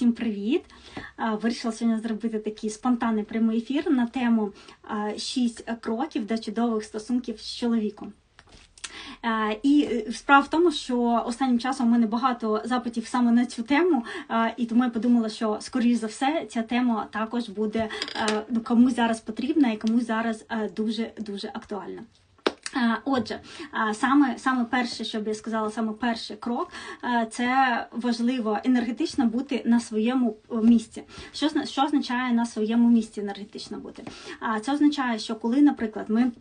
Всім привіт! Вирішила сьогодні зробити такий спонтанний прямий ефір на тему 6 кроків до чудових стосунків з чоловіком. Е, І е, справа в тому, що останнім часом у мене багато запитів саме на цю тему, е, і тому я подумала, що скоріш за все ця тема також буде е, ну, комусь зараз потрібна і комусь зараз дуже дуже актуальна. Е, Отже, е, саме саме перше, що б я сказала, саме перший крок е, це важливо енергетично бути на своєму місці. Що що означає на своєму місці енергетично бути? Це означає, що коли, наприклад, ми.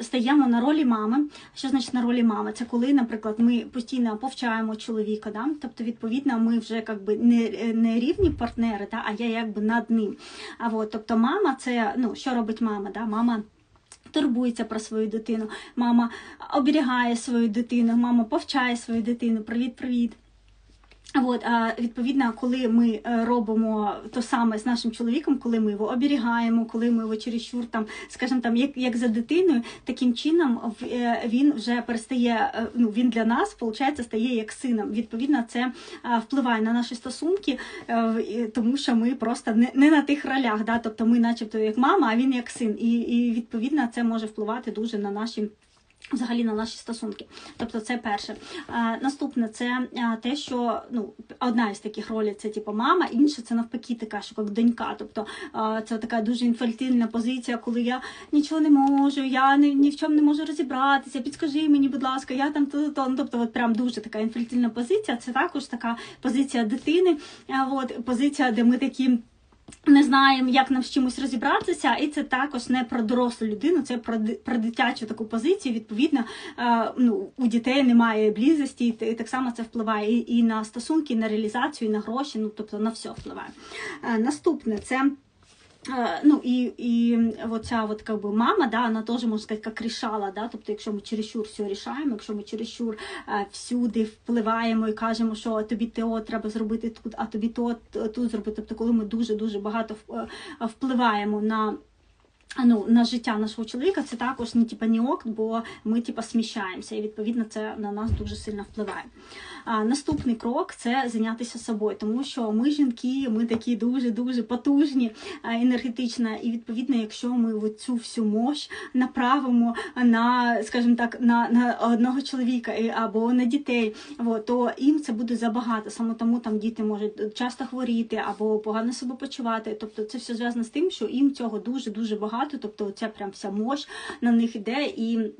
Стаємо на ролі мами. Що значить на ролі мами? Це коли, наприклад, ми постійно повчаємо чоловіка, да? тобто, відповідно, ми вже якби не, не рівні партнери, да? а я якби над ним. А от, тобто, мама це ну що робить мама? Да? Мама турбується про свою дитину, мама оберігає свою дитину, мама повчає свою дитину. Привіт, привіт. От, відповідно, коли ми е, робимо то саме з нашим чоловіком, коли ми його оберігаємо, коли ми його чересчур там, скажімо, там, як, як за дитиною, таким чином е, він вже перестає, е, ну він для нас, виходить, стає як сином. Відповідно, це впливає на наші стосунки, тому що ми просто не, не на тих ролях, да? тобто ми, начебто, як мама, а він як син. І, і відповідно це може впливати дуже на наші. Взагалі на наші стосунки, тобто це перше. А, наступне це а, те, що ну одна із таких ролей це типу мама, інша це навпаки така, що як донька. Тобто а, це така дуже інфантильна позиція, коли я нічого не можу, я ні, ні в чому не можу розібратися. Підскажи мені, будь ласка, я там то то. Ну, тобто, от прям дуже така інфантильна позиція. Це також така позиція дитини. А, от позиція, де ми такі. Не знаємо, як нам з чимось розібратися, і це також не про дорослу людину, це про про дитячу таку позицію. Відповідно, е, ну у дітей немає близості, і так само це впливає і, і на стосунки, і на реалізацію, і на гроші. Ну тобто на все впливає. Е, Наступне це. Е, Ну і, і оця от как би мама, да, вона теж можна сказати, як рішала, да, тобто, якщо ми чересчур все рішаємо, якщо ми чересчур е, всюди впливаємо і кажемо, що тобі то треба зробити тут, а тобі то тут зробити. Тобто, коли ми дуже дуже багато е, впливаємо на. Ну, на життя нашого чоловіка це також не типа не ок, бо ми типа сміщаємося, і відповідно це на нас дуже сильно впливає. А, наступний крок це зайнятися собою, тому що ми жінки, ми такі дуже дуже потужні енергетично, і відповідно, якщо ми цю всю мощь направимо на, скажімо так, на, на одного чоловіка або на дітей, от, то їм це буде забагато. Саме тому там діти можуть часто хворіти або погано себе почувати. Тобто це все зв'язано з тим, що їм цього дуже дуже багато. Тобто, оця прям вся мощ на них іде і.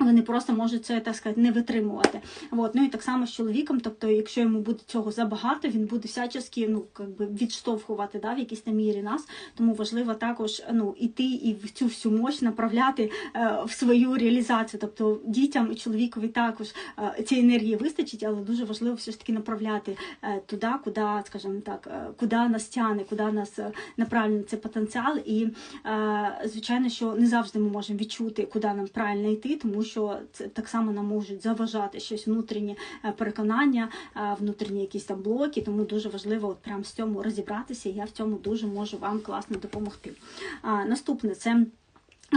Вони просто можуть це так сказати не витримувати. От. Ну і так само з чоловіком. Тобто, якщо йому буде цього забагато, він буде всячески ну якби відштовхувати да, в якійсь там мірі нас. Тому важливо також ну іти і в цю всю мощь направляти е, в свою реалізацію. Тобто дітям і чоловікові також е, цієї енергії вистачить, але дуже важливо все ж таки направляти е, туди, куди, скажімо так, е, куди нас тягне, куди нас е, направлений цей потенціал. І е, звичайно, що не завжди ми можемо відчути, куди нам правильно йти, тому що це так само нам можуть заважати щось внутрішні е, переконання, е, внутрішні якісь там блоки. Тому дуже важливо от прям з цьому розібратися. Я в цьому дуже можу вам класно допомогти. А, наступне це.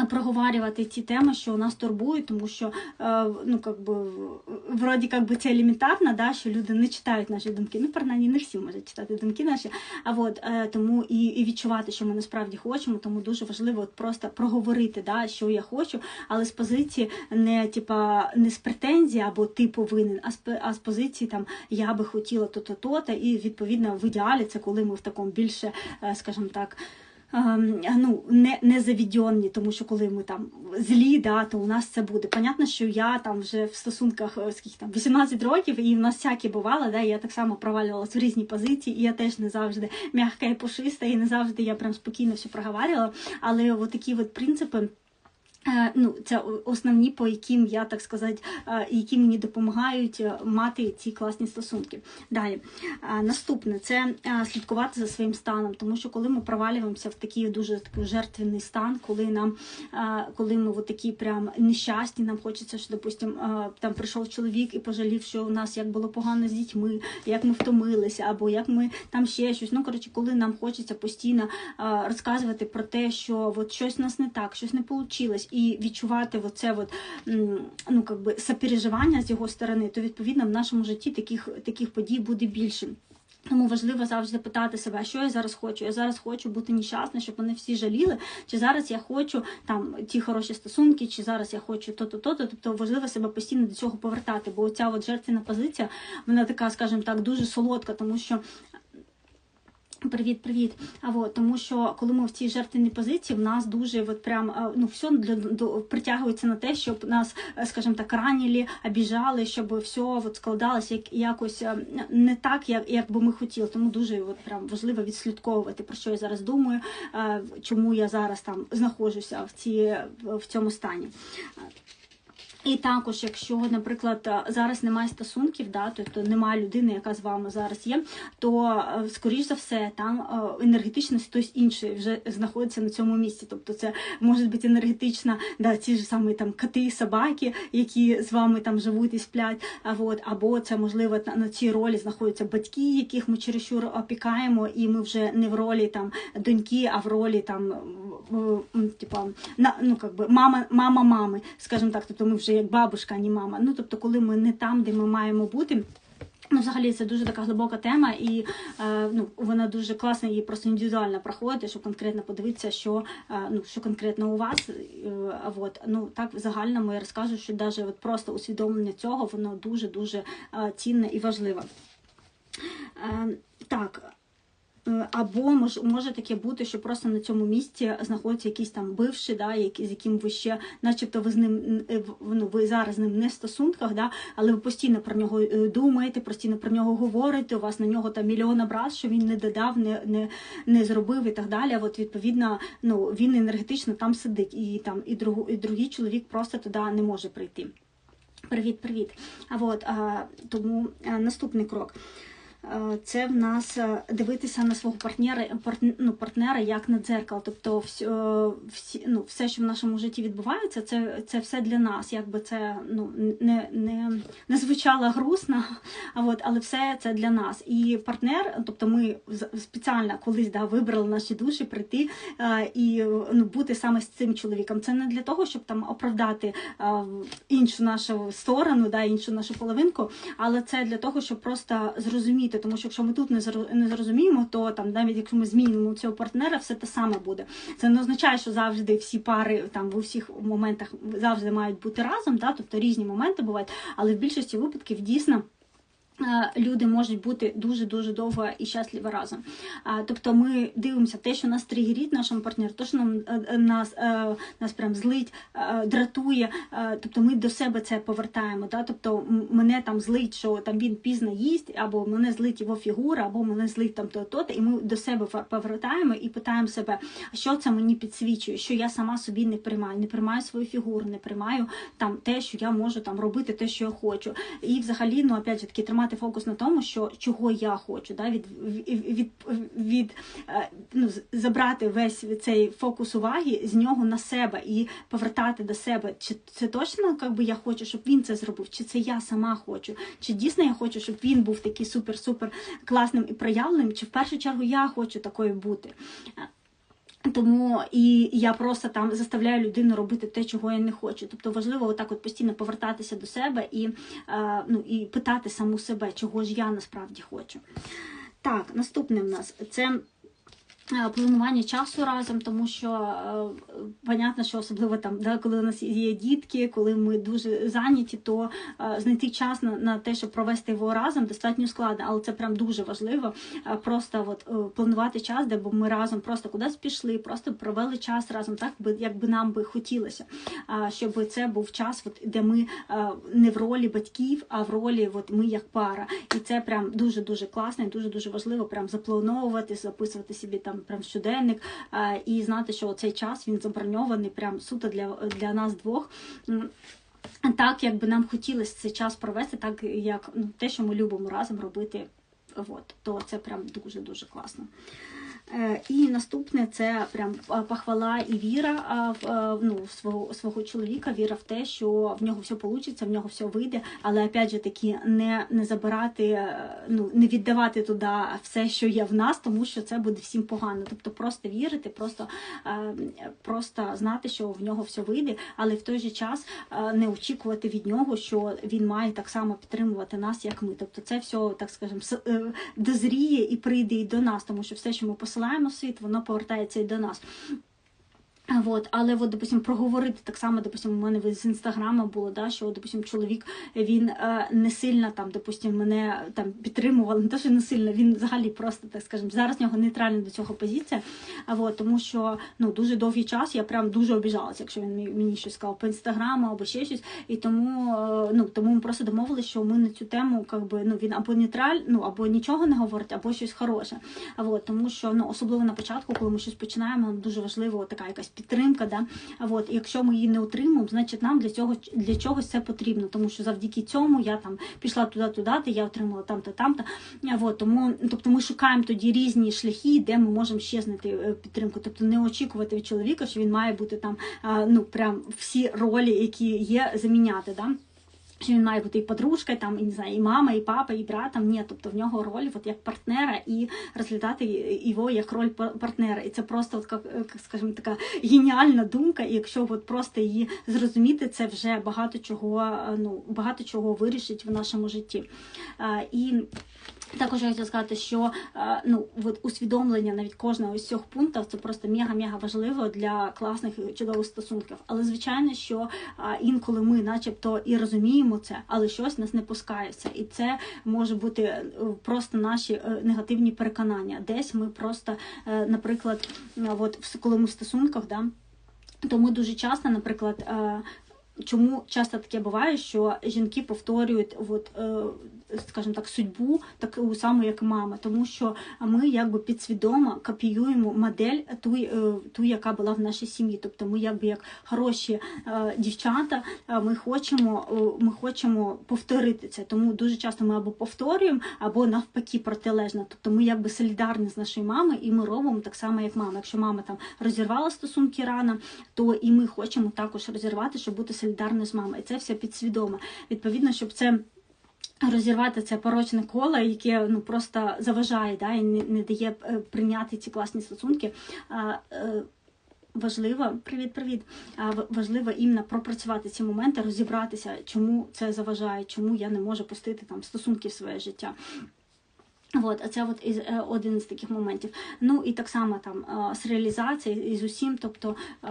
Проговорювати ті теми, що нас турбують, тому що е, ну как би вроді как би це елементарно, да, що люди не читають наші думки. Ну, принаймні, не всі можуть читати думки наші. А от е, тому і, і відчувати, що ми насправді хочемо. Тому дуже важливо от просто проговорити, да, що я хочу, але з позиції не типа не з претензії або ти повинен, а з позиції там я би хотіла то-то, то-то, і відповідно в ідеалі це коли ми в такому більше, е, скажімо так. Ем, Ну, не, не завідьонні, тому що коли ми там злі, да, то у нас це буде. Понятно, що я там вже в стосунках е, скільки там 18 років, і в нас всяке бувало, да, я так само провалювалася в різні позиції, і я теж не завжди м'яка і пушиста, і не завжди я прям спокійно все проговарювала. Але от такі от принципи. Е, Ну, це основні, по яким я так сказати, е, які мені допомагають е, мати ці класні стосунки. Далі, наступне це слідкувати за своїм станом, тому що коли ми провалюємося в такий дуже такий жертвенний стан, коли нам коли ми от такі прям нещасні, нам хочеться, що допустим, там прийшов чоловік і пожалів, що у нас як було погано з дітьми, як ми втомилися, або як ми там ще щось. Ну коротше, коли нам хочеться постійно розказувати про те, що от щось у нас не так, щось не вийшло, і відчувати оце от, ну, как би, сопереживання з його сторони, то відповідно в нашому житті таких, таких подій буде більше. Тому важливо завжди питати себе, що я зараз хочу. Я зараз хочу бути нещасна, щоб вони всі жаліли. Чи зараз я хочу там ті хороші стосунки, чи зараз я хочу то-то, то-то. Тобто важливо себе постійно до цього повертати. Бо ця от жертвена позиція, вона така, скажімо так, дуже солодка, тому що. Привіт, привіт. А от тому, що коли ми в цій жертвенній позиції, в нас дуже от прям е, ну все для до притягується на те, щоб нас, е, скажімо так, ранілі, обіжали, щоб все от складалося як якось е, не так, як як би ми хотіли. Тому дуже от прям важливо відслідковувати про що я зараз думаю, чому я зараз там знаходжуся в ці в цьому стані. І також, якщо, наприклад, зараз немає стосунків, да, тобто немає людини, яка з вами зараз є, то е, скоріш за все там е, енергетично хтось інший вже знаходиться на цьому місці. Тобто, це може бути енергетична, да, ті ж самі там коти, собаки, які з вами там живуть і сплять. А от або це можливо на цій ролі знаходяться батьки, яких ми чересчур опікаємо, і ми вже не в ролі там доньки, а в ролі там типа на ну как би мама, мама мами, скажімо так, тобто ми вже як бабушка, а не мама. Ну тобто, коли ми не там, де ми маємо бути. Ну, взагалі, це дуже така глибока тема, і е, ну, вона дуже класна, її просто індивідуально проходити, щоб конкретно подивитися, що е, ну, що конкретно у вас. Е, от. Ну, так в загальному я розкажу, що навіть от просто усвідомлення цього, воно дуже-дуже е, цінне і важливе. Е, так. Е, або мож, може таке бути, що просто на цьому місці знаходиться якийсь там бивший, да, який, з яким ви ще, начебто, ви з ним е, ну, ви зараз з ним не в стосунках, да, але ви постійно про нього е, думаєте, постійно про нього говорите. У вас на нього там мільйон образ, що він не додав, не не, не зробив і так далі. От відповідно, ну він енергетично там сидить, і там і другу, і другий чоловік просто туди не може прийти. Привіт, привіт. А от а, тому а, наступний крок. Е, це в нас е, дивитися на свого партнера ну, партнера як на дзеркало. Тобто, е, всі, ну, все, що в нашому житті відбувається, це це все для нас. Якби це ну, не не, не звучало грустно, а от, але все це для нас. І партнер, тобто ми спеціально колись да, вибрали наші душі прийти і ну, бути саме з цим чоловіком. Це не для того, щоб там оправдати іншу нашу сторону, да, іншу нашу половинку, але це для того, щоб просто зрозуміти зрозуміти, тому що якщо ми тут не зрозуміємо, то там навіть якщо ми змінимо цього партнера, все те саме буде. Це не означає, що завжди всі пари там в усіх моментах завжди мають бути разом, да? тобто різні моменти бувають, але в більшості випадків дійсно. Е, люди можуть бути дуже-дуже довго і щасливо разом. Тобто ми дивимося те, що нас тригерить нашому партнеру, то, що нам е, е, нас нас прям злить, дратує. Тобто ми до себе це повертаємо. Да? Тобто мене там злить, що там він пізно їсть, або мене злить його фігура, або мене злить там то-то, і ми до себе повертаємо і питаємо себе, що це мені підсвічує, що я сама собі не приймаю, не приймаю свою фігуру, не приймаю там те, що я можу там робити, те, що я хочу. І взагалі, ну опять же таки, тримати тримати фокус на тому, що чого я хочу, да, від від, від, від е, ну, забрати весь цей фокус уваги з нього на себе і повертати до себе, чи це точно як би, я хочу, щоб він це зробив, чи це я сама хочу, чи дійсно я хочу, щоб він був такий супер-супер класним і проявленим, чи в першу чергу я хочу такою бути. Тому і я просто там заставляю людину робити те, чого я не хочу. Тобто важливо отак от постійно повертатися до себе і е, ну, і питати саму себе, чого ж я насправді хочу. Так, наступне в нас це планування часу разом, тому що е, понятно, що особливо там, да, коли у нас є дітки, коли ми дуже зайняті, то е, знайти час на на те, щоб провести його разом, достатньо складно, але це прям дуже важливо. Е, просто от, е, планувати час, де б ми разом просто кудись пішли, просто провели час разом, так би як би нам би хотілося, е, щоб це був час, от, де ми е, не в ролі батьків, а в ролі от, ми як пара. І це прям дуже дуже класно, і дуже дуже важливо прям заплановувати, записувати собі там прям щоденник, і знати, що цей час він заброньований прям суто для, для нас двох. Так, як би нам хотілося цей час провести, так як ну, те, що ми любимо разом робити, от, то це прям дуже-дуже класно. І наступне це прям похвала і віра в ну, свого свого чоловіка, віра в те, що в нього все вийде, в нього все вийде. Але опять же таки не, не забирати, е, ну не віддавати туди все, що є в нас, тому що це буде всім погано. Тобто просто вірити, просто, просто знати, що в нього все вийде, але в той же час не очікувати від нього, що він має так само підтримувати нас, як ми. Тобто, це все, так скажемо, е, дозріє і прийде і до нас, тому що все, що ми посилаємо в світ, воно повертається і до нас. Вот, але от, допустим, проговорити так само, допустим, у мене з інстаграма було, да, що, допустим, чоловік він е, не сильно там, допустим, мене там підтримував, не те, що не сильно, він взагалі просто так скажемо, зараз в нього нейтральна до цього позиція. А вот, тому що ну дуже довгий час я прям дуже обіжалася, якщо він мені- щось сказав по інстаграму або ще щось. І тому е, ну тому ми просто домовилися, що ми на цю тему, как би, ну він або нейтраль, ну або нічого не говорить, або щось хороше. А вот, тому що ну особливо на початку, коли ми щось починаємо, дуже важливо така якась підтримка. Да? От, якщо ми її не отримуємо, значить нам для цього для чогось це потрібно, тому що завдяки цьому я там пішла туди, туди, я отримала там-то, там-то. От, тому, тобто ми шукаємо тоді різні шляхи, де ми можемо ще знайти е, підтримку. Тобто не очікувати від чоловіка, що він має бути там ну прям всі ролі, які є, заміняти. Да? Що він має бути і подружкою, там, і не знаю, і мама, і папа, і братом. Ні, тобто в нього роль от як партнера і розглядати його як роль партнера. І це просто, от, як, скажімо, така геніальна думка. І якщо от просто її зрозуміти, це вже багато чого, е, ну, багато чого вирішить в нашому житті. Е, І також я хотіла сказати, що е, ну от усвідомлення навіть кожного з цих пунктів це просто мега-мега важливо для класних чудових стосунків. Але звичайно, що е, інколи ми, начебто, і розуміємо це, але щось нас не пускається, і це може бути е, просто наші негативні переконання. Десь ми просто, наприклад, от коли ми в стосунках, да, то ми дуже часто, наприклад. Чому часто таке буває, що жінки повторюють, от, скажімо так, судьбу таку саму, як мама, тому що ми якби підсвідомо копіюємо модель ту, е, ту, яка була в нашій сім'ї. Тобто ми якби як хороші е, дівчата, е, ми хочемо, ми хочемо повторити це. Тому дуже часто ми або повторюємо, або навпаки протилежно. Тобто ми якби солідарні з нашою мамою, і ми робимо так само, як мама. Якщо мама там розірвала стосунки рано, то і ми хочемо також розірвати, щоб бути солідарною з мамою. І це все підсвідомо. Відповідно, щоб це. Розірвати це порочне коло, яке ну просто заважає, да, і не, не дає е, прийняти ці класні стосунки. Е, важливо, привіт, привіт. Важливо іменно пропрацювати ці моменти, розібратися, чому це заважає, чому я не можу пустити там стосунки в своє життя. От, це от із е, один з таких моментів. Ну і так само там е, з реалізацією і з усім, тобто е,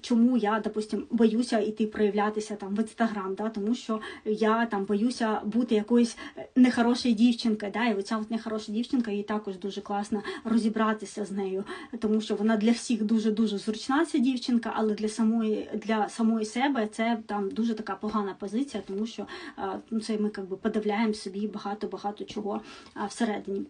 чому я, допустим, боюся йти проявлятися там в інстаграм, да, тому що я там боюся бути якоюсь нехорошою дівчинкою, да, і оця от нехороша дівчинка, їй також дуже класно розібратися з нею, тому що вона для всіх дуже дуже зручна ця дівчинка, але для самої для самої себе це там дуже така погана позиція, тому що ну, це ми якби подавляємо собі багато багато чого всередині.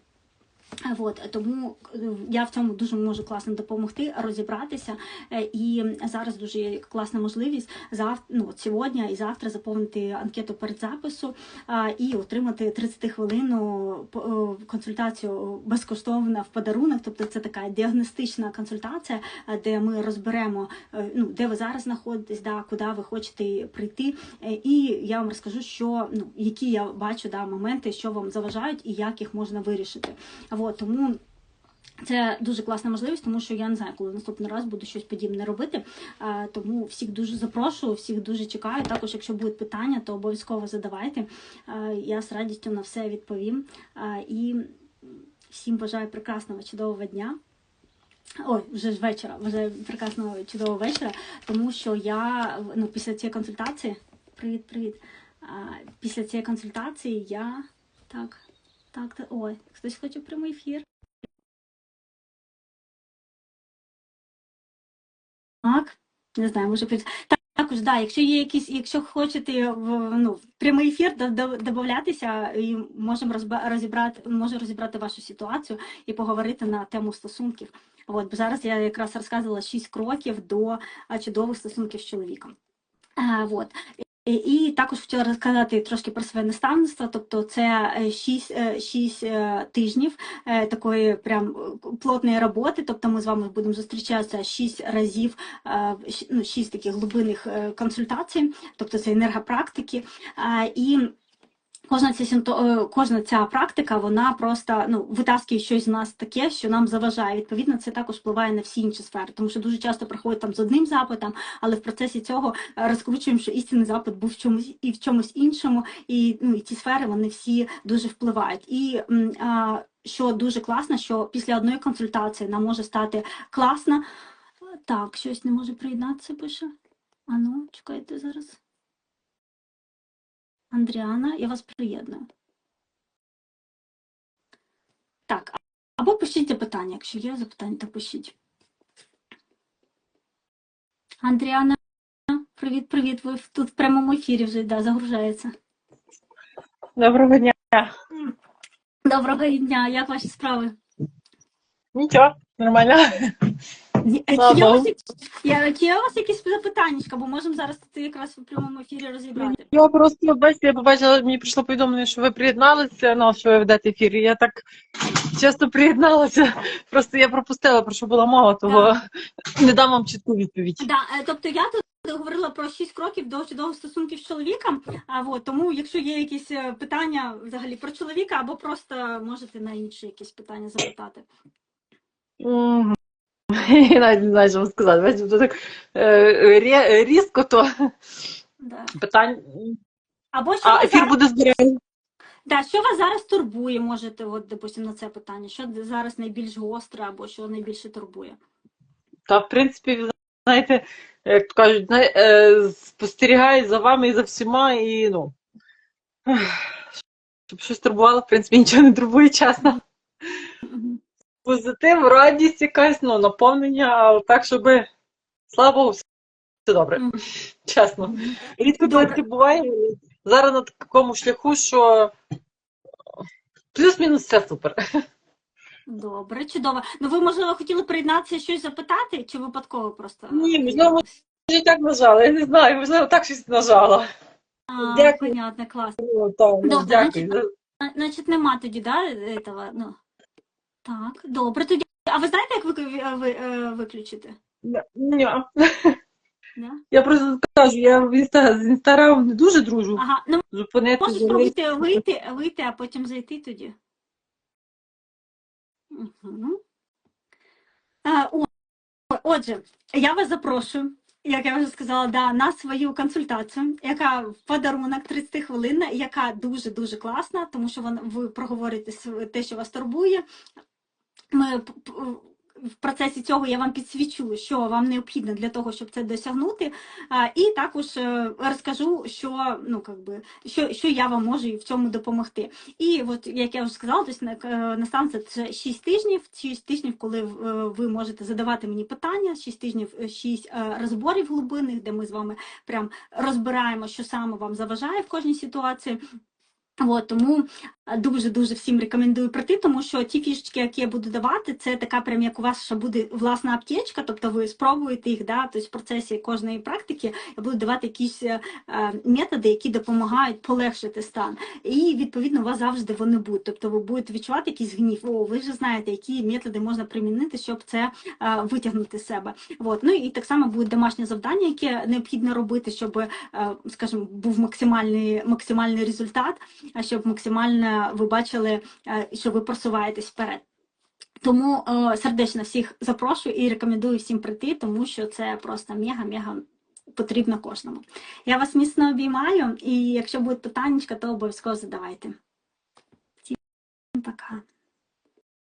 А, Вот, тому е, я в цьому дуже можу класно допомогти розібратися. Е, І зараз дуже класна можливість завтра, ну, сьогодні і завтра заповнити анкету передзапису а, і отримати 30 хвилинну е, консультацію безкоштовно в подарунок. Тобто це така діагностична консультація, де ми розберемо, ну, де ви зараз знаходитесь, да, куди ви хочете прийти. І я вам розкажу, що ну, які я бачу да, моменти, що вам заважають і як їх можна вирішити. Вот, тому це дуже класна можливість, тому що я не знаю, коли наступний раз буду щось подібне робити. Тому всіх дуже запрошую, всіх дуже чекаю. Також, якщо будуть питання, то обов'язково задавайте. Я з радістю на все відповім. І всім бажаю прекрасного чудового дня. Ой, вже ж вечора, вже прекрасного чудового вечора, тому що я ну, після цієї консультації. Привіт, привіт. Після цієї консультації я так, так, та- ой, хтось хоче прямий ефір. Так, не знаю, може. Так, також, да, якщо є якісь, якщо хочете в ну, прямий ефір до- до- додатися, і можемо розібрати, можу розібрати вашу ситуацію і поговорити на тему стосунків. От, бо зараз я якраз розказувала 6 кроків до чудових стосунків з чоловіком. А, от. І, і також хотіла розказати трошки про своє наставництво. Тобто, це 6, 6 тижнів е, такої прям е, плотної роботи. Тобто, ми з вами будемо зустрічатися 6 разів, е, ну, 6 таких глибинних е, консультацій, тобто це енергопрактики. Е, І Кожна ця е, кожна ця практика, вона просто ну витаскує щось з нас таке, що нам заважає. Відповідно, це також впливає на всі інші сфери, тому що дуже часто приходять там з одним запитом, але в процесі цього е, розкручуємо, що істинний запит був в чомусь і в чомусь іншому, і ну і ці сфери вони всі дуже впливають. І а, що дуже класно, що після одної консультації нам може стати класно. Так, щось не може приєднатися, пише. А ну, чекайте зараз. Андріана, я вас приєдную. Так, або пишіть запитання, якщо є запитання, то пишіть. Андріана, привіт, привіт. Ви тут в прямому ефірі вже да, загружається. Доброго дня. Доброго дня, як ваші справи? Нічого, нормально. Ні, е, Слава Чи є, у вас, якісь- я- чи є у вас якісь запитання, бо можемо зараз тут якраз в прямому ефірі розібрати. Я просто бачите, я побачила, мені прийшло повідомлення, що ви приєдналися, ну, що ви ведете ефір. І я так часто приєдналася. Просто я пропустила, про що була мова, того не дам вам чітку відповідь. Да, е, тобто я тут говорила про 6 кроків до чудових стосунків з чоловіком. А от тому, якщо є якісь е, питання взагалі про чоловіка, або просто можете на інші якісь питання запитати. Мгм. Я навіть не знаю, що вам сказати. Бачите, так е, різко, то Да. питань. Або що А ефір зараз, буде збережений. да, що вас зараз турбує, можете, от, допустим, на це питання, що зараз найбільш гостре, або що найбільше турбує. Та, в принципі, знаєте, як то кажуть, е, спостерігають за вами і за всіма, і ну. Щоб щось турбувало, в принципі, нічого не турбує, чесно. Позитив, радість якась, ну, наповнення, так, щоб, слава Богу, все добре. Чесно. Рідко Добре. буває. Зараз на такому шляху, що плюс-мінус все супер. Добре, чудово. Ну ви, можливо, хотіли приєднатися щось запитати, чи випадково просто? Ні, можливо, і так нажала, я не знаю, можливо, так щось нажала. А, дякую. понятно, клас. Ну, так, Добре, дякую. А, Значить, нема тоді, да, этого, ну. Так, добре, тоді. А ви знаєте, як ви, ви, е, виключити? Ні. Да? Я просто кажу, я в інста... з інстаграмом не дуже дружу. Ага, ну Зупинити можеш спробувати вийти, вийти, а потім зайти тоді. Угу. А, о, отже, я вас запрошую, як я вже сказала, да, на свою консультацію, яка в подарунок 30 хвилин, яка дуже-дуже класна, тому що вон- ви проговорите те, що вас турбує. Ми в процесі цього я вам підсвічу, що вам необхідно для того, щоб це досягнути. І також е, розкажу, що ну би що, що я вам можу в цьому допомогти. І от як я вже сказала, тобто на- е, це 6 тижнів. 6 тижнів, коли е, ви можете задавати мені питання, 6 тижнів, 6 розборів глибинних, де ми з вами прям розбираємо, що саме вам заважає в кожній ситуації. От, тому дуже-дуже всім рекомендую прийти, тому що ті фішечки, які я буду давати, це така прям як у вас ще буде власна аптечка, тобто ви спробуєте їх, да, тобто в процесі кожної практики я буду давати якісь е, методи, які допомагають полегшити стан. І відповідно у вас завжди вони будуть. Тобто ви будете відчувати якийсь гнів. О, ви вже знаєте, які методи можна примінити, щоб це е, витягнути з себе. От. Ну і так само буде домашнє завдання, яке необхідно робити, щоб, е, скажімо, був максимальний, максимальний результат, щоб максимально ви бачили, е, що ви просуваєтесь вперед. Тому е, сердечно всіх запрошую і рекомендую всім прийти, тому що це просто мега-мега потрібно кожному. Я вас міцно обіймаю, і якщо будуть питання, то обов'язково задавайте. Всім пока.